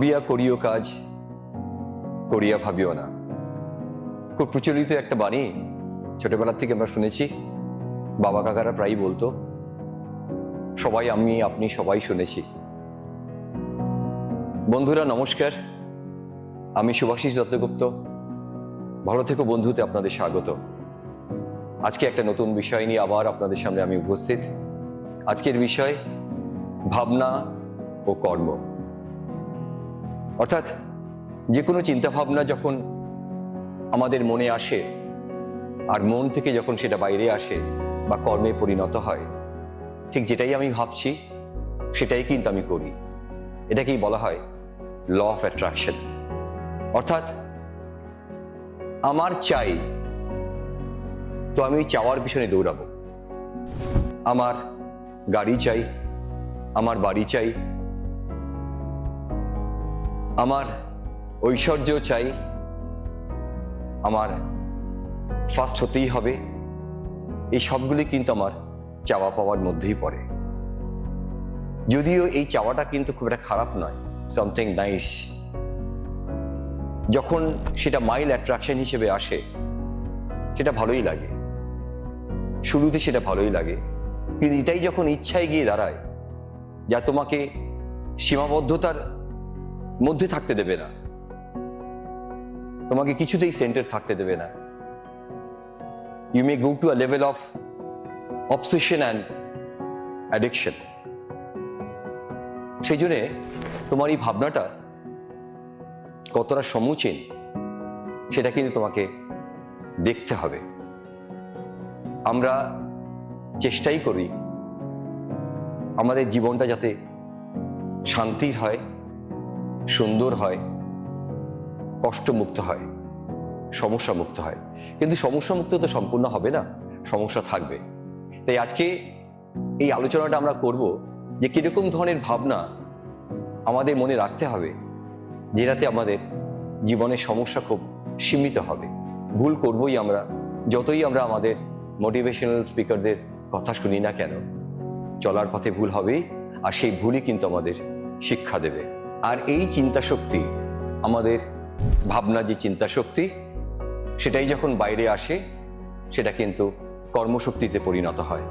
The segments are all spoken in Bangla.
ভাবিয়া করিও কাজ, করিয়া ভাবিও না। খুব প্রচলিত একটা বাণী, ছোটবেলার থেকে আমরা শুনেছি, বাবা কাকারা প্রায়ই বলতো, সবাই আমি, আপনি সবাই শুনেছি। বন্ধুরা, নমস্কার, আমি সুভাষিস দত্তগুপ্ত। ভালো থেকো বন্ধুতে, আপনাদের স্বাগত। আজকে একটা নতুন বিষয় নিয়ে আবার আপনাদের সামনে আমি উপস্থিত। আজকের বিষয়, ভাবনা ও কর্ম। অর্থাৎ যে কোনো চিন্তাভাবনা যখন আমাদের মনে আসে আর মন থেকে যখন সেটা বাইরে আসে বা কর্মে পরিণত হয়, ঠিক যেটাই আমি ভাবছি, সেটাই কিন্তু আমি করি। এটাকেই বলা হয় ল অফ অ্যাট্রাকশন। অর্থাৎ আমার চাই, তো আমি চাওয়ার পিছনে দৌড়াবো। আমার গাড়ি চাই, আমার বাড়ি চাই আমার ঐশ্বর্য চাই। আমার ফার্স্ট হতেই হবে। এই সবগুলি কিন্তু আমার চাওয়া পাওয়ার মধ্যেই পড়ে। যদিও এই চাওয়াটা কিন্তু খুব একটা খারাপ নয় সামথিং নাইস যখন সেটা মাইল অ্যাট্রাকশন হিসেবে আসে, সেটা ভালোই লাগে। শুরুতে সেটা ভালোই লাগে। কিন্তু এটাই যখন ইচ্ছায় গিয়ে দাঁড়ায়, যা তোমাকে সীমাবদ্ধতার মধ্যে থাকতে দেবে না। তোমাকে কিছুতেই সেন্টার থাকতে দেবে না। You may go to a level of obsession and addiction সেই জন্যে তোমার এই ভাবনাটা কতটা সমুচীন, সেটা কিন্তু তোমাকে দেখতে হবে। আমরা চেষ্টাই করি আমাদের জীবনটা যাতে শান্তির হয় সুন্দর হয়, কষ্টমুক্ত হয় সমস্যা মুক্ত হয়। কিন্তু সমস্যা মুক্ত তো সম্পূর্ণ হবে না, সমস্যা থাকবে। তাই আজকে এই আলোচনাটা আমরা করব যে কীরকম ধরনের ভাবনা আমাদের মনে রাখতে হবে, যেটাতে আমাদের জীবনের সমস্যা খুব সীমিত হবে। ভুল করবই আমরা, যতই আমরা আমাদের মোটিভেশনাল স্পিকারদের কথা শুনি না কেন, চলার পথে ভুল হবেই, আর সেই ভুলই কিন্তু আমাদের শিক্ষা দেবে। আর এই চিন্তা শক্তি আমাদের ভাবনা যে চিন্তা শক্তি সেটাই যখন বাইরে আসে, সেটা কিন্তু কর্মশক্তিতে পরিণত হয়।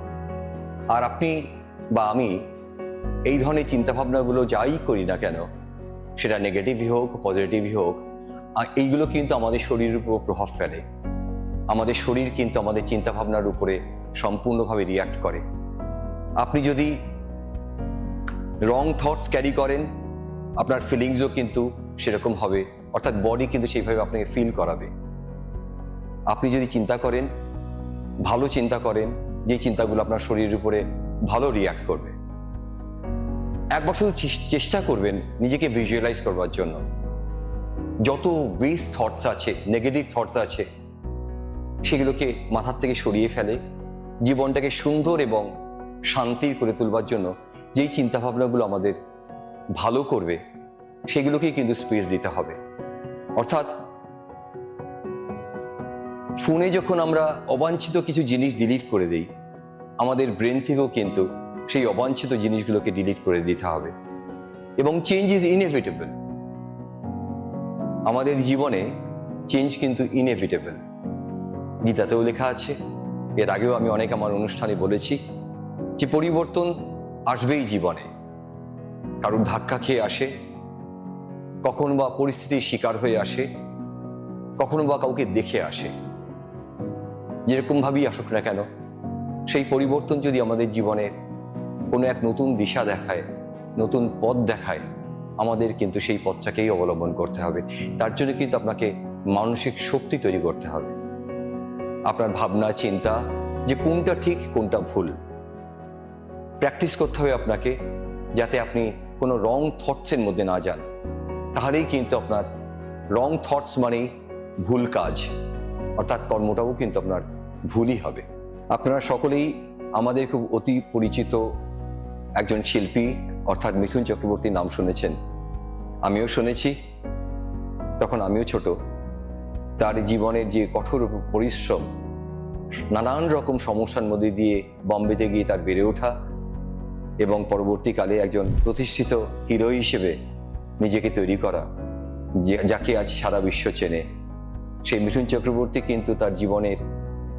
আর আপনি বা আমি এই ধরনের চিন্তাভাবনাগুলো যাই করি না কেন, সেটা নেগেটিভই হোক পজিটিভই হোক আর এইগুলো কিন্তু আমাদের শরীরের উপর প্রভাব ফেলে। আমাদের শরীর কিন্তু আমাদের চিন্তাভাবনার উপরে সম্পূর্ণভাবে রিয়াক্ট করে। আপনি যদি রং থটস ক্যারি করেন আপনার ফিলিংসও কিন্তু সেরকম হবে, অর্থাৎ বডি কিন্তু সেইভাবে আপনাকে ফিল করাবে। আপনি যদি চিন্তা করেন, ভালো চিন্তা করেন, যে চিন্তাগুলো আপনার শরীরের উপরে ভালো রিয়াক্ট করবে। একবার শুধু চেষ্টা করবেন নিজেকে ভিজুয়ালাইজ করবার জন্য। যত ওয়েস্ট থটস আছে নেগেটিভ থটস আছে, সেগুলোকে মাথার থেকে সরিয়ে ফেলে, জীবনটাকে সুন্দর এবং শান্তির করে তুলবার জন্য যেই চিন্তাভাবনাগুলো আমাদের ভালো করবে, সেগুলোকেই কিন্তু স্পেস দিতে হবে। অর্থাৎ ফোনে যখন আমরা অবাঞ্ছিত কিছু জিনিস ডিলিট করে দিই, আমাদের ব্রেন থেকেও কিন্তু সেই অবাঞ্ছিত জিনিসগুলোকে ডিলিট করে দিতে হবে। এবং চেঞ্জ ইজ ইনএভিটেবল আমাদের জীবনে চেঞ্জ কিন্তু ইনএভিটেবল গীতাতেও লেখা আছে, এর আগেও আমি অনেক আমার অনুষ্ঠানে বলেছি যে পরিবর্তন আসবেই জীবনে। কারোর ধাক্কা খেয়ে আসে, কখনো বা পরিস্থিতির শিকার হয়ে আসে, কখনো বা কাউকে দেখে আসে। যেরকমভাবেই আসুক না কেন, সেই পরিবর্তন যদি আমাদের জীবনের কোনো এক নতুন দিশা দেখায়, নতুন পথ দেখায়, আমাদের কিন্তু সেই পথটাকেই অবলম্বন করতে হবে। তার জন্য কিন্তু আপনাকে মানসিক শক্তি তৈরি করতে হবে। আপনার ভাবনা, চিন্তা, যে কোনটা ঠিক, কোনটা ভুল প্র্যাকটিস করতে হবে আপনাকে, যাতে আপনি কোনো রং থটসের মধ্যে না যান। তাহলেই কিন্তু আপনার রং থটস মানেই ভুল কাজ। অর্থাৎ কর্মটাও কিন্তু আপনার ভুলই হবে। আপনারা সকলেই আমাদের খুব অতি পরিচিত একজন শিল্পী, অর্থাৎ মিথুন চক্রবর্তীর নাম শুনেছেন। আমিও শুনেছি। তখন আমিও ছোট। তার জীবনের যে কঠোর পরিশ্রম, নানান রকম সমস্যার মধ্যে দিয়ে বম্বেতে গিয়ে তার বেড়ে ওঠা এবং পরবর্তীকালে একজন প্রতিষ্ঠিত হিরো হিসেবে নিজেকে তৈরি করা যাকে আজ সারা বিশ্ব চেনে। সেই মিঠুন চক্রবর্তী কিন্তু তার জীবনের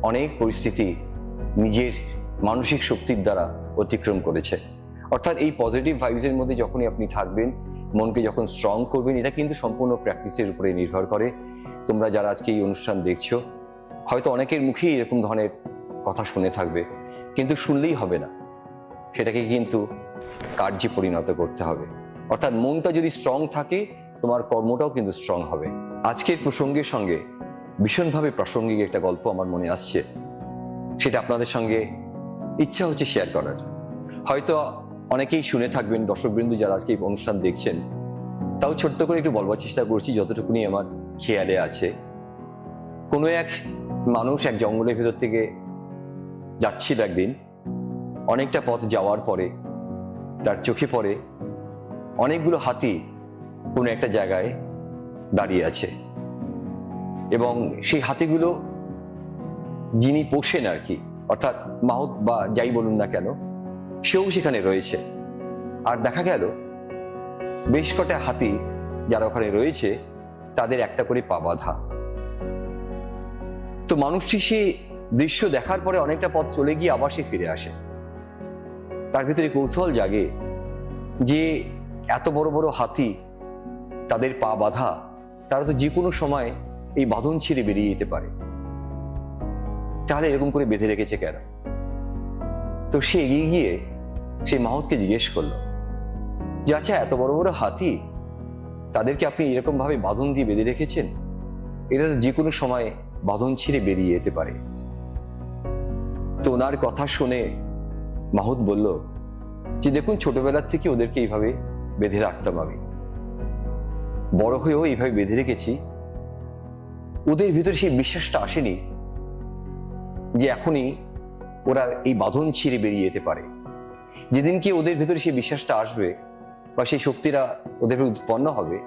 অনেক পরিস্থিতি নিজের মানসিক শক্তির দ্বারা অতিক্রম করেছে। অর্থাৎ এই পজিটিভ ভাইবসের মধ্যে যখনই আপনি থাকবেন, মনকে যখন স্ট্রং করবেন, এটা কিন্তু সম্পূর্ণ প্র্যাকটিসের উপরে নির্ভর করে। তোমরা যারা আজকে এই অনুষ্ঠান দেখছ, হয়তো অনেকের মুখেই এরকম ধরনের কথা শুনে থাকবে, কিন্তু শুনলেই হবে না। সেটাকে কিন্তু কার্যে পরিণত করতে হবে। অর্থাৎ মনটা যদি স্ট্রং থাকে, তোমার কর্মটাও কিন্তু স্ট্রং হবে। আজকের প্রসঙ্গের সঙ্গে ভীষণভাবে প্রাসঙ্গিক একটা গল্প আমার মনে আসছে। সেটা আপনাদের সঙ্গে ইচ্ছা হচ্ছে শেয়ার করার। হয়তো অনেকেই শুনে থাকবেন, দর্শকবৃন্দু যারা আজকে এই অনুষ্ঠান দেখছেন, তাও ছোট্ট করে একটু বলবার চেষ্টা করছি, যতটুকুনি আমার খেয়ালে আছে। কোনো এক মানুষ এক জঙ্গলের ভেতর থেকে যাচ্ছিল একদিন অনেকটা পথ যাওয়ার পরে, তার চোখে পড়ে অনেকগুলো হাতি কোনো একটা জায়গায় দাঁড়িয়ে আছে। এবং সেই হাতিগুলো যিনি পোষেন আর কি, অর্থাৎ মাহুত বা যাই বলুন না কেন, সেও সেখানে রয়েছে। আর দেখা গেল, বেশ কটা হাতি যারা ওখানে রয়েছে, তাদের একটা করে পা বাঁধা। তো মানুষটি সে দৃশ্য দেখার পরে অনেকটা পথ চলে গিয়ে আবার সে ফিরে আসে। তার ভিতরে কৌতূহল জাগে যে এত বড় বড় হাতি, তাদের পা বাঁধা, তারা তো যে কোনো সময় এই বাঁধন ছিঁড়ে বেরিয়ে যেতে পারে। তাহলে এরকম করে বেঁধে রেখেছে কেন? তো সে এগিয়ে গিয়ে সে মাহতকে জিজ্ঞেস করল যে আচ্ছা এত বড় বড় হাতি, তাদেরকে আপনি এরকম ভাবে বাঁধন দিয়ে বেঁধে রেখেছেন? এটা তো যে কোনো সময় বাঁধন ছিঁড়ে বেরিয়ে যেতে পারে। তো ওনার কথা শুনে মাহুত বলল যে দেখুন, ছোটবেলার থেকে ওদেরকে এইভাবে বেঁধে রাখতাম আমি। বড় হয়েও এইভাবে বেঁধে রেখেছি। ওদের ভিতরে সেই বিশ্বাসটা আসেনি যে এখনই ওরা এই বাঁধন ছিঁড়ে বেরিয়ে যেতে পারে। যেদিনকে ওদের ভেতরে সেই বিশ্বাসটা আসবে বা সেই শক্তিরা ওদের উৎপন্ন হবে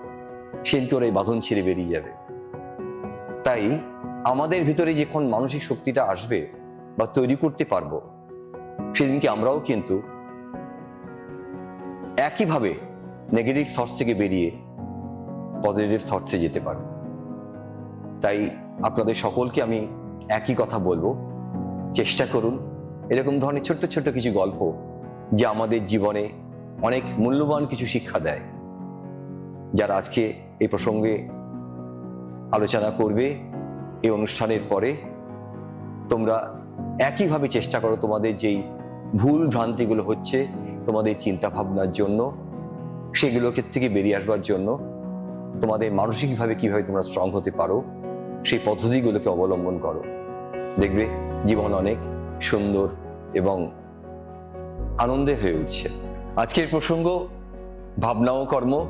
সেদিনকে ওরা এই বাঁধন ছিঁড়ে বেরিয়ে যাবে। তাই আমাদের ভিতরে যখন মানসিক শক্তিটা আসবে বা তৈরি করতে পারব সেদিনকে আমরাও কিন্তু একইভাবে নেগেটিভ থটস থেকে বেরিয়ে পজিটিভ থটসে যেতে পারব। তাই আপনাদের সকলকে আমি একই কথা বলব। চেষ্টা করুন এরকম ধরনের ছোট্ট ছোট্ট কিছু গল্প যা আমাদের জীবনে অনেক মূল্যবান কিছু শিক্ষা দেয়। যারা আজকে এই প্রসঙ্গে আলোচনা করবে এই অনুষ্ঠানের পরে তোমরা একইভাবে চেষ্টা করো তোমাদের যেই ভুল ভ্রান্তিগুলো হচ্ছে তোমাদের চিন্তা ভাবনার জন্য, সেগুলোকে থেকে বেরিয়ে আসবার জন্য, তোমাদের মানসিকভাবে কীভাবে তোমরা স্ট্রং হতে পারো, সেই পদ্ধতিগুলোকে অবলম্বন করো। দেখবে জীবন অনেক সুন্দর এবং আনন্দে হয়ে উঠছে। আজকের প্রসঙ্গ, ভাবনা ও কর্ম,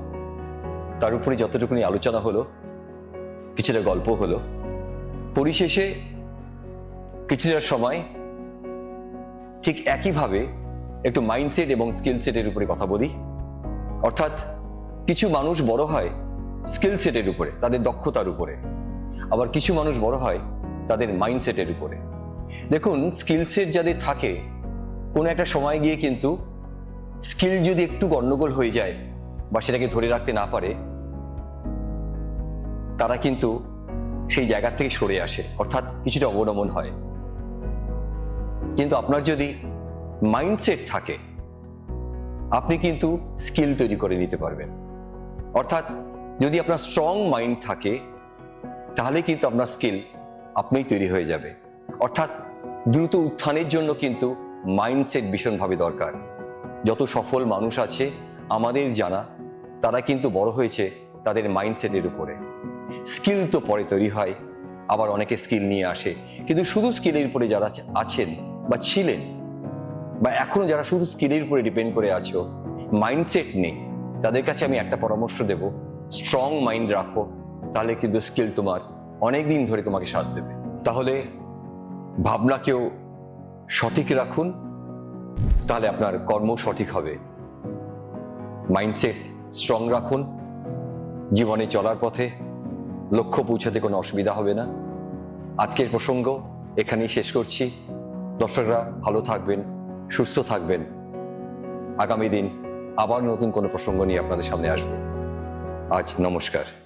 তার উপরে যতটুকুনি আলোচনা হলো, কিছুটা গল্প হলো। পরিশেষে, কিছুটা সময় ঠিক একইভাবে একটু মাইন্ডসেট এবং স্কিল সেটের উপরে কথা বলি। অর্থাৎ কিছু মানুষ বড় হয় স্কিল সেটের উপরে, তাদের দক্ষতার উপরে। আবার কিছু মানুষ বড় হয় তাদের মাইন্ডসেটের উপরে। দেখুন স্কিল সেট যাদের থাকে, কোনো একটা সময় গিয়ে কিন্তু স্কিল যদি একটু গণ্ডগোল হয়ে যায় বা সেটাকে ধরে রাখতে না পারে, তারা কিন্তু সেই জায়গা থেকে সরে আসে। অর্থাৎ কিছুটা অবনমন হয়। কিন্তু আপনার যদি মাইন্ডসেট থাকে, আপনি কিন্তু স্কিল তৈরি করে নিতে পারবেন। অর্থাৎ যদি আপনার স্ট্রং মাইন্ড থাকে, তাহলে কিন্তু আপনার স্কিল আপনিই তৈরি হয়ে যাবে। অর্থাৎ দ্রুত উত্থানের জন্য কিন্তু মাইন্ডসেট ভীষণভাবে দরকার। যত সফল মানুষ আছে, আমাদের জানা তারা কিন্তু বড় হয়েছে তাদের মাইন্ডসেটের উপরে। স্কিল তো পরে তৈরি হয়, আবার অনেকে স্কিল নিয়ে আসে। কিন্তু শুধু স্কিলের উপরে যারা আছেন বা ছিলেন, বা এখনও যারা শুধু স্কিলের উপরে ডিপেন্ড করে আছো মাইন্ডসেট নেই, তাদের কাছে আমি একটা পরামর্শ দেব স্ট্রং মাইন্ড রাখো, তাহলে কিন্তু স্কিল তোমার অনেক দিন ধরে তোমাকে সাথ দেবে। তাহলে ভাবনাকেও সঠিক রাখুন, তাহলে আপনার কর্ম সঠিক হবে। মাইন্ডসেট স্ট্রং রাখুন, জীবনে চলার পথে লক্ষ্য পৌঁছাতে কোনো অসুবিধা হবে না। আজকের প্রসঙ্গ এখানেই শেষ করছি। দর্শকরা ভালো থাকবেন, সুস্থ থাকবেন। আগামী দিন আবার নতুন কোনো প্রসঙ্গ নিয়ে আপনাদের সামনে আসব। আজ নমস্কার।